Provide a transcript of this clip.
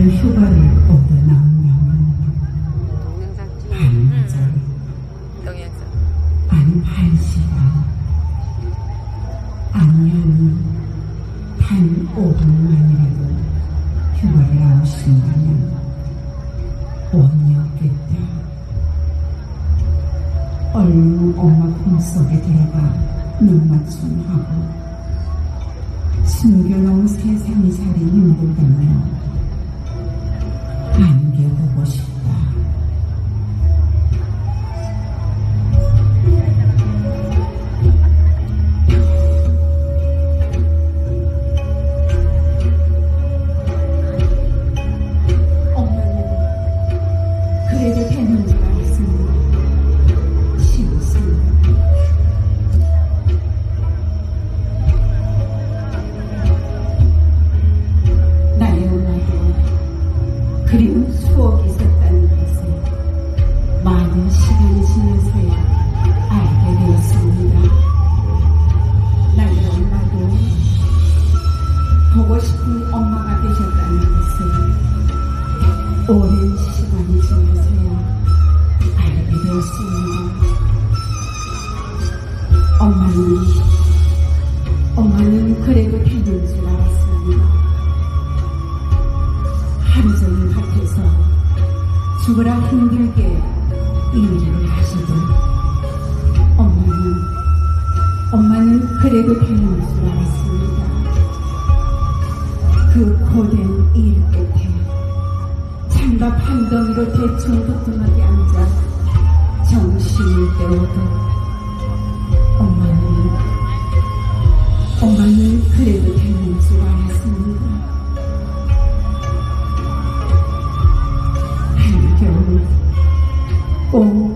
하루 휴가를 얻어 나온다면 동영상 찍 반절, 동영상 아니 반 시간, 아니면 단 5분만이라도 휴가를 나오신다면 원이었겠다. 얼른 엄마 품속에 들어가 눈맞춤하고 숨겨놓은 세상이 살이 힘들다면 Mm-hmm. 그리운 추억이 있었다는 것을 많은 시간이 지나서야 알게 되었습니다. 나의 엄마도 보고 싶은 엄마가 되셨다는 것을 오랜 시간이 지나서야 알게 되었습니다. 엄마는, 엄마는 그래도 되는 줄 죽으라 힘들게 일을 하시던 엄마는, 엄마는 그래도 되는 줄 알았습니다. 그 고된 일 끝에 장갑 한 덩이로 대충 부뚜하게 앉아 정신을 때워도 엄마는 엄마는 그래도 되는 한겨울 꼭